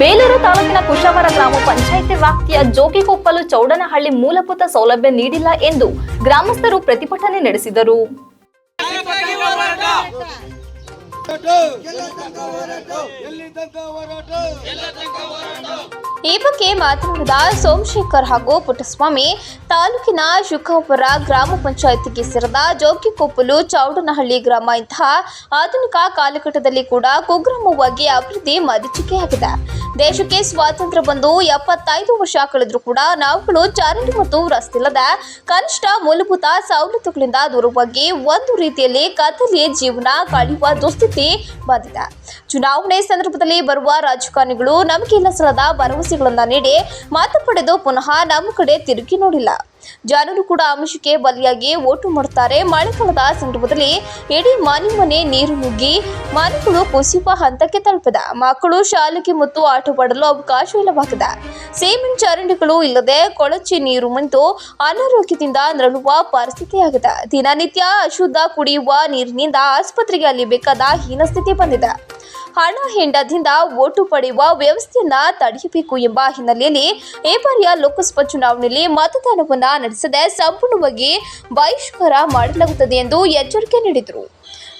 ಬೇಲೂರು ತಾಲೂಕಿನ ಕುಶಾವರ ಗ್ರಾಮ ಪಂಚಾಯಿತಿ ವ್ಯಾಪ್ತಿಯ ಜೋಗಿಕೊಪ್ಪಲು ಚೌಡನಹಳ್ಳಿ ಮೂಲಭೂತ ಸೌಲಭ್ಯ ನೀಡಿಲ್ಲ ಎಂದು ಗ್ರಾಮಸ್ಥರು ಪ್ರತಿಭಟನೆ ನಡೆಸಿದರು. ಈ ಬಗ್ಗೆ ಮಾತನಾಡಿದ ಸೋಮಶೇಖರ್ ಹಾಗೂ ಪುಟ್ಟಸ್ವಾಮಿ, ತಾಲೂಕಿನ ಶುಕಾಪುರ ಗ್ರಾಮ ಪಂಚಾಯತಿಗೆ ಸೇರಿದ ಜೋಗಿಕೊಪ್ಪಲು ಚೌಡನಹಳ್ಳಿ ಗ್ರಾಮ ಇಂತಹ ಆಧುನಿಕ ಕಾಲಘಟ್ಟದಲ್ಲಿ ಕೂಡ ಕುಗ್ರಾಮವಾಗಿ ಅಭಿವೃದ್ಧಿ ಮರೀಚಿಕೆಯಾಗಿದೆ ದೇಶಕ್ಕೆ ಸ್ವಾತಂತ್ರ್ಯ ಬಂದು ಎಪ್ಪತ್ತೈದು ವರ್ಷ ಕಳೆದ್ರೂ ಕೂಡ ನಾವುಗಳು ಚರಂಡಿ ಮತ್ತು ರಸ್ತಿಲ್ಲದ ಕನಿಷ್ಠ ಮೂಲಭೂತ ಸವಲತ್ತುಗಳಿಂದ ದೂರವಾಗಿ ಒಂದು ರೀತಿಯಲ್ಲಿ ಕತ್ತಲೆ ಜೀವನ ಕಳೆಯುವ ದುಸ್ಥಿತಿ ಬಂದಿದೆ. ಚುನಾವಣೆ ಸಂದರ್ಭದಲ್ಲಿ ಬರುವ ರಾಜಕಾರಣಿಗಳು ನಮಗೆ ಸಲದ ಭರವಸೆಗಳನ್ನು ನೀಡಿ ಮಾತು ಪಡೆದು ಪುನಃ ನಮ್ಮ ಕಡೆ ತಿರುಗಿ ನೋಡಿಲ್ಲ. ಜನರು ಕೂಡ ಅಂಶಕ್ಕೆ ಬಲಿಯಾಗಿ ಓಟು ಮಾಡುತ್ತಾರೆ ಮಳೆಗಾಲದ ಸಂದರ್ಭದಲ್ಲಿ ಇಡೀ ಮನೆ ಮನೆ ನೀರು ನುಗ್ಗಿ ಮನೆಗಳು ಕುಸಿಯುವ ಹಂತಕ್ಕೆ ತಲುಪಿದೆ. ಮಕ್ಕಳು ಶಾಲೆಗೆ ಮತ್ತು ಆಟವಾಡಲು ಅವಕಾಶ ಇಲ್ಲವಾಗಿದೆ. ಸಿಮೆಂಟ್ ಚರಂಡಿಗಳು ಇಲ್ಲದೆ ಕೊಳಚೆ ನೀರು ಮತ್ತು ಅನಾರೋಗ್ಯದಿಂದ ನರಳುವ ಪರಿಸ್ಥಿತಿಯಾಗಿದೆ ದಿನನಿತ್ಯ ಅಶುದ್ಧ ಕುಡಿಯುವ ನೀರಿನಿಂದ ಆಸ್ಪತ್ರೆಗೆ ಅಲ್ಲಿ ಬೇಕಾದ ಹೀನಸ್ಥಿತಿ ಬಂದಿದೆ. ಹಣ ಹೆಂಡದಿಂದ ಓಟು ಪಡೆಯುವ ವ್ಯವಸ್ಥೆಯನ್ನ ತಡೆಯಬೇಕು ಎಂಬ ಹಿನ್ನೆಲೆಯಲ್ಲಿ ಈ ಬಾರಿಯ ಲೋಕಸಭಾ ಚುನಾವಣೆಯಲ್ಲಿ ಮತದಾನವನ್ನ ನಡೆಸದೆ ಸಂಪೂರ್ಣವಾಗಿ ಬಹಿಷ್ಕಾರ ಮಾಡಲಾಗುತ್ತದೆ ಎಂದು ಎಚ್ಚರಿಕೆ ನೀಡಿದರು.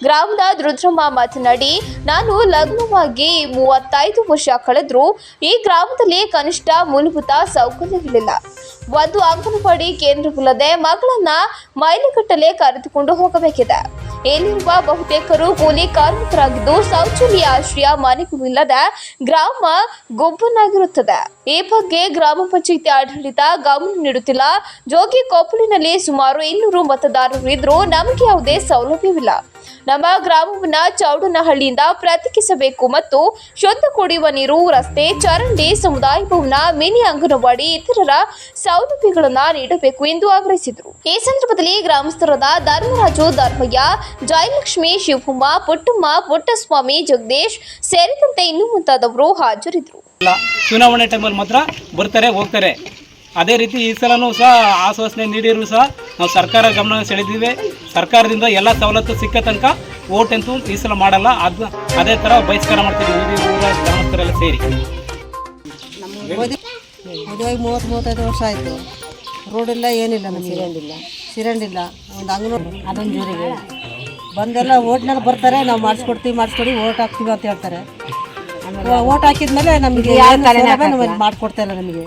ಗ್ರಾಮದ ರುದ್ರಮ್ಮ ಮಾತನಾಡಿ, ನಾನು ಲಗ್ನವಾಗಿ ಮೂವತ್ತೈದು ವರ್ಷ ಕಳೆದರೂ ಈ ಗ್ರಾಮದಲ್ಲಿ ಕನಿಷ್ಠ ಮೂಲಭೂತ ಸೌಕರ್ಯಗಳಿಲ್ಲ. ಒಂದು ಅಂಗನವಾಡಿ ಕೇಂದ್ರವಿಲ್ಲದೆ ಮಗಳನ್ನ ಮೈಲಿಗಟ್ಟಲೆ ಕರೆದುಕೊಂಡು ಹೋಗಬೇಕಿದೆ. ಇಲ್ಲಿರುವ ಬಹುತೇಕರು ಕೂಲಿ ಕಾರ್ಮಿಕರಾಗಿದ್ದು ಶೌಚಾಲಯ ಆಶ್ರಯ ಮನೆಗಳು ಗ್ರಾಮ ಗುಂಪನ್ನಾಗಿರುತ್ತದೆ ಈ ಬಗ್ಗೆ ಗ್ರಾಮ ಪಂಚಾಯಿತಿ ಆಡಳಿತ ಗಮನ ನೀಡುತ್ತಿಲ್ಲ. ಜೋಗಿ ಕೊಪ್ಪಲಿನಲ್ಲಿ ಸುಮಾರು ಇನ್ನೂರು ಮತದಾರರು ಇದ್ರೂ ನಮಗೆ ಯಾವುದೇ ಸೌಲಭ್ಯವಿಲ್ಲ. ನಮ್ಮ ಗ್ರಾಮವನ್ನ ಚೌಡನಹಳ್ಳಿಯಿಂದ ಪ್ರತ್ಯೇಕಿಸಬೇಕು ಮತ್ತು ಶುದ್ಧ ಕುಡಿಯುವ ನೀರು, ರಸ್ತೆ, ಚರಂಡಿ ಸಮುದಾಯ ಭವನ, ಮಿನಿ ಅಂಗನವಾಡಿ, ಇತರರ ಸೌಲಭ್ಯಗಳನ್ನು ನೀಡಬೇಕು ಎಂದು ಆಗ್ರಹಿಸಿದರು. ಈ ಸಂದರ್ಭದಲ್ಲಿ ಗ್ರಾಮಸ್ಥರಾದ ಧರ್ಮರಾಜು ಧರ್ಮಯ್ಯ ಜಯಲಕ್ಷ್ಮಿ ಶಿವಕುಮ ಪುಟ್ಟಮ್ಮ ಪುಟ್ಟಸ್ವಾಮಿ ಜಗದೀಶ್ ಸೇರಿದಂತೆ ಇನ್ನೂ ಮುಂತಾದವರು ಹಾಜರಿದ್ದರು. ಚುನಾವಣೆ ಟೈಮಲ್ಲಿ ಮಾತ್ರ ಬರ್ತಾರೆ ಹೋಗ್ತಾರೆ. ಅದೇ ರೀತಿ ಈ ಸಲನೂ ಸಹ ಆಶ್ವಾಸನೆ ನೀಡಿರು ಸಹ ನಾವು ಸರ್ಕಾರ ಗಮನ ಸೆಳೆದಿವೆ. ಸರ್ಕಾರದಿಂದ ಎಲ್ಲ ಸವಲತ್ತು ಸಿಕ್ಕ ತನಕ ಓಟ್ ಅಂತೂ ಈ ಸಲ ಮಾಡಲ್ಲ. ಅದು ಅದೇ ಥರ ಬಹಿಷ್ಕಾರ ಮಾಡ್ತೀವಿ ಇಡೀ ಊರ ಗ್ರಾಮಸ್ಥರೆಲ್ಲ ಸೇರಿ. ಮೂವತ್ತು ಮೂವತ್ತೈದು ವರ್ಷ ಆಯಿತು. ರೋಡಿಲ್ಲ ಏನಿಲ್ಲ ನಮಗೆ. ಸಿರಂಡಿಲ್ಲ. ಸಿರಂಡಿಲ್ಲ. ಒಂದು ಅಂಗನವಾಡಿ ಅದೊಂದು ಜೋರಿಗೆ ಬಂದೆಲ್ಲ ಓಟ್ನಲ್ಲಿ ಬರ್ತಾರೆ ನಾವು ಮಾಡಿಸ್ಕೊಡ್ತೀವಿ ಮಾಡಿಸ್ಕೊಡಿ ಓಟ್ ಹಾಕ್ತೀವಿ ಅಂತ ಹೇಳ್ತಾರೆ. ಓಟ್ ಹಾಕಿದ್ಮೇಲೆ ನಮಗೆ ಮಾಡಿಕೊಡ್ತಾ ಇಲ್ಲ ನಮಗೆ.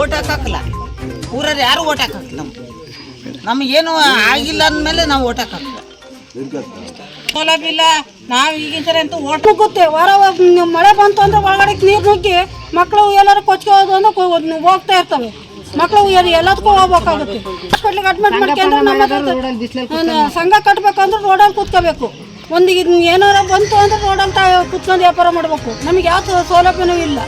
ಓಟ್ ಹಾಕಲ್ಲ. ಊರಲ್ಲಿ ಯಾರು ಓಟ್ ಹಾಕಲ್ಲ ನಮ್ಗೆ ಏನು ಆಗಿಲ್ಲ ಅಂದಮೇಲೆ ನಾವು ಓಟ್ ಹಾಕಲ್ಲ. ಸೌಲಭ್ಯ ಇಲ್ಲ. ನಾವು ಈಗಿನ ಅಂತೂ ಒಟ್ಟು ಗೊತ್ತೆ ವಾರ ವ- ಮಳೆ ಬಂತು ಅಂದ್ರೆ ಒಳಗಡೆ ನೀರು ನುಗ್ಗಿ ಮಕ್ಕಳು ಎಲ್ಲರೂ ಕೊಚ್ಕೋದು ಅಂದ್ರೆ ಹೋಗ್ತಾ ಇರ್ತವೆ. ಮಕ್ಕಳು ಎಲ್ಲದಕ್ಕೂ ಹೋಗ್ಬೇಕಾಗುತ್ತೆ. ಹಾಸ್ಪಿಟ್ಲಿಗೆ ಅಡ್ಮಿಟ್ ಮಾಡ್ಕೊಂಡ್ರೆ ನಮ್ಮ ಸಂಘ ಕಟ್ಬೇಕಂದ್ರೆ ರೋಡಲ್ಲಿ ಕೂತ್ಕೋಬೇಕು. ಒಂದು ಇದ್ ಏನಾರ ಬಂತು ಅಂದ್ರೆ ರೋಡಲ್ಲಿ ತಾ ಕೂತ್ಕೊಂಡು ವ್ಯಾಪಾರ ಮಾಡಬೇಕು. ನಮಗೆ ಯಾವ ಸೌಲಭ್ಯನೂ ಇಲ್ಲ.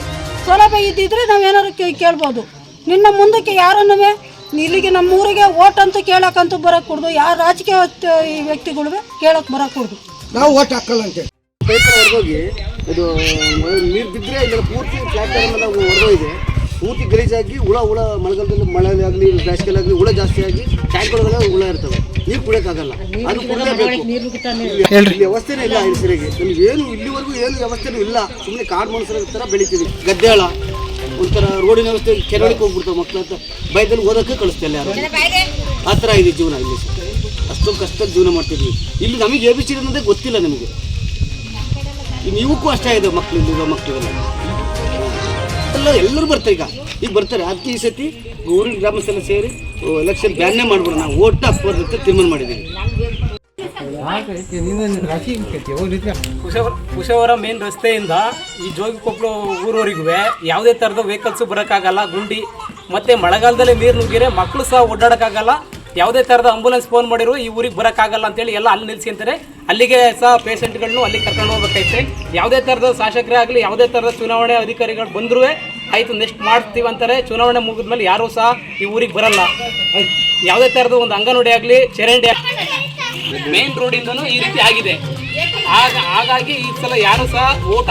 ಸೌಲಭ್ಯ ಇದ್ದಿದ್ರೆ ನಾವು ಏನಾರು ಕೇಳ್ಬೋದು. ನಿನ್ನ ಮುಂದಕ್ಕೆ ಯಾರನ್ನೂ ಇಲ್ಲಿಗೆ ನಮ್ಮ ಊರಿಗೆ ಓಟ್ ಅಂತ ಕೇಳಕ್ಕಂತೂ ಬರಕ್ಕೆ ಕೊಡ್ದು. ಯಾರು ರಾಜಕೀಯ ವ್ಯಕ್ತಿಗಳು ಕೇಳಕ್ಕೆ ಬರಕ್ಕೆ ಕೊಡ್ದು. ನಾವು ಓಟ್ ಹಾಕಲ್ಲ ಅಂತ ಇದು ನೀರು ಬಿದ್ದರೆ ಇಲ್ಲ ಪೂರ್ತಿ ಪ್ಲಾಟ್ಫಾರ್ಮ್ ಎಲ್ಲ ಹೊರಗೋಗಿದೆ ಪೂರ್ತಿ ಗಲೀಜಾಗಿ ಹುಳ ಹುಳ ಮಳೆಗಾಲದಲ್ಲಿ ಮಳೆ ಆಗಲಿ ಬೇಸಿಗೆಲಾಗಲಿ ಹುಳ ಜಾಸ್ತಿ ಆಗಿ ಟ್ಯಾಂಕ್ಗಳೆಲ್ಲ ಹುಳ ಇರ್ತವೆ. ನೀರು ಕುಡಿಯೋಕ್ಕಾಗಲ್ಲ. ಅದು ಕುಡಿಯಬೇಕು. ಇಲ್ಲಿ ವ್ಯವಸ್ಥೆನೇ ಇಲ್ಲ ಇಲ್ಲಿ ಸರಿಗೆ. ನಮ್ಗೆ ಏನು ಇಲ್ಲಿವರೆಗೂ ಏನು ವ್ಯವಸ್ಥೆನೂ ಇಲ್ಲ. ಸುಮ್ಮನೆ ಕಾಡು ಮನುಷ್ಯರ ಥರ ಬೆಳಿತೀವಿ. ಗದ್ದೆಳ ಒಂಥರ ರೋಡಿನ ವ್ಯವಸ್ಥೆ ಕೆರಳಿಗೆ ಹೋಗ್ಬಿಡ್ತಾವೆ ಮಕ್ಳು ಅಂತ. ಭಯದಲ್ಲಿ ಓದೋಕ್ಕೆ ಕಳಿಸ್ತಿಲ್ಲ ಯಾರು? ಆ ಥರ ಇದೆ ಜೀವನ ಇಲ್ಲಿ. ಅಷ್ಟೊಂದು ಕಷ್ಟದ ಜೀವನ ಮಾಡ್ತಿದ್ವಿ. ಇಲ್ಲಿ ನಮಗೆ ಎ ಬಿ ಸಿ ಅನ್ನೋದೇ ಗೊತ್ತಿಲ್ಲ ನಿಮಗೆ. ನೀವಕ್ಕೂ ಅಷ್ಟೇ ಇದೆ ಮಕ್ಕಳು ಇಲ್ಲಿರೋ ಮಕ್ಕಳಿಗೆಲ್ಲ ಎಲ್ಲ ಎಲ್ಲರೂ ಬರ್ತಾರೆ ಈಗ. ಈಗ ಬರ್ತಾರೆ. ಅದಕ್ಕೆ ಈ ಸತಿ ಊರಿನ ಗ್ರಾಮಸ್ಥೆಲ್ಲ ಸೇರಿ ಎಲೆಕ್ಷನ್ ಬ್ಯಾನ್ನೇ ಮಾಡ್ಬಿಡೋಣ. ನಾವು ಓಟ್ ಹಾಕ್ಬಾರ್ದು ಅಂತ ತೀರ್ಮಾನ ಮಾಡಿದ್ದೀವಿ. ಕುಶವರ ಮೇನ್ ರಸ್ತೆಯಿಂದ ಈ ಜೋಗಿಕೊಪ್ಪಲು ಊರವರೆಗೂ ಯಾವುದೇ ಥರದ ವೆಹಿಕಲ್ಸು ಬರೋಕ್ಕಾಗಲ್ಲ. ಗುಂಡಿ ಮತ್ತು ಮಳೆಗಾಲದಲ್ಲಿ ನೀರು ನುಗ್ಗಿರೆ ಮಕ್ಕಳು ಸಹ ಓಡಾಡೋಕ್ಕಾಗಲ್ಲ. ಯಾವುದೇ ಥರದ ಆಂಬುಲೆನ್ಸ್ ಫೋನ್ ಮಾಡಿರೋ ಈ ಊರಿಗೆ ಬರೋಕ್ಕಾಗಲ್ಲ ಅಂತೇಳಿ ಎಲ್ಲ ಅಲ್ಲಿ ನಿಲ್ಸ್ಕೊಂತಾರೆ ಅಲ್ಲಿಗೆ ಸಹ ಪೇಷಂಟ್ಗಳನ್ನು ಅಲ್ಲಿ ಕರ್ಕೊಂಡು ಹೋಗ್ಬೇಕೈತೆ ಯಾವುದೇ ಥರದ ಶಾಸಕರೇ ಆಗಲಿ, ಯಾವುದೇ ಥರದ ಚುನಾವಣೆ ಅಧಿಕಾರಿಗಳು ಬಂದರೂ ಆಯಿತು ನೆಕ್ಸ್ಟ್ ಮಾಡ್ತೀವಿ ಅಂತಾರೆ. ಚುನಾವಣೆ ಮುಗಿದ್ಮೇಲೆ ಯಾರೂ ಸಹ ಈ ಊರಿಗೆ ಬರಲ್ಲ. ಯಾವುದೇ ಥರದ ಒಂದು ಅಂಗನವಾಡಿ ಆಗಲಿ, ಚರಂಡಿ ಮೇನ್ ರೋಡ್ ರೋಡಿಂದನೂ ಈ ರೀತಿ ಆಗಿದೆ. ಆಗ ಹಾಗಾಗಿ ಈ ಸಲ ಯಾರು ಸಹ ಓಟ್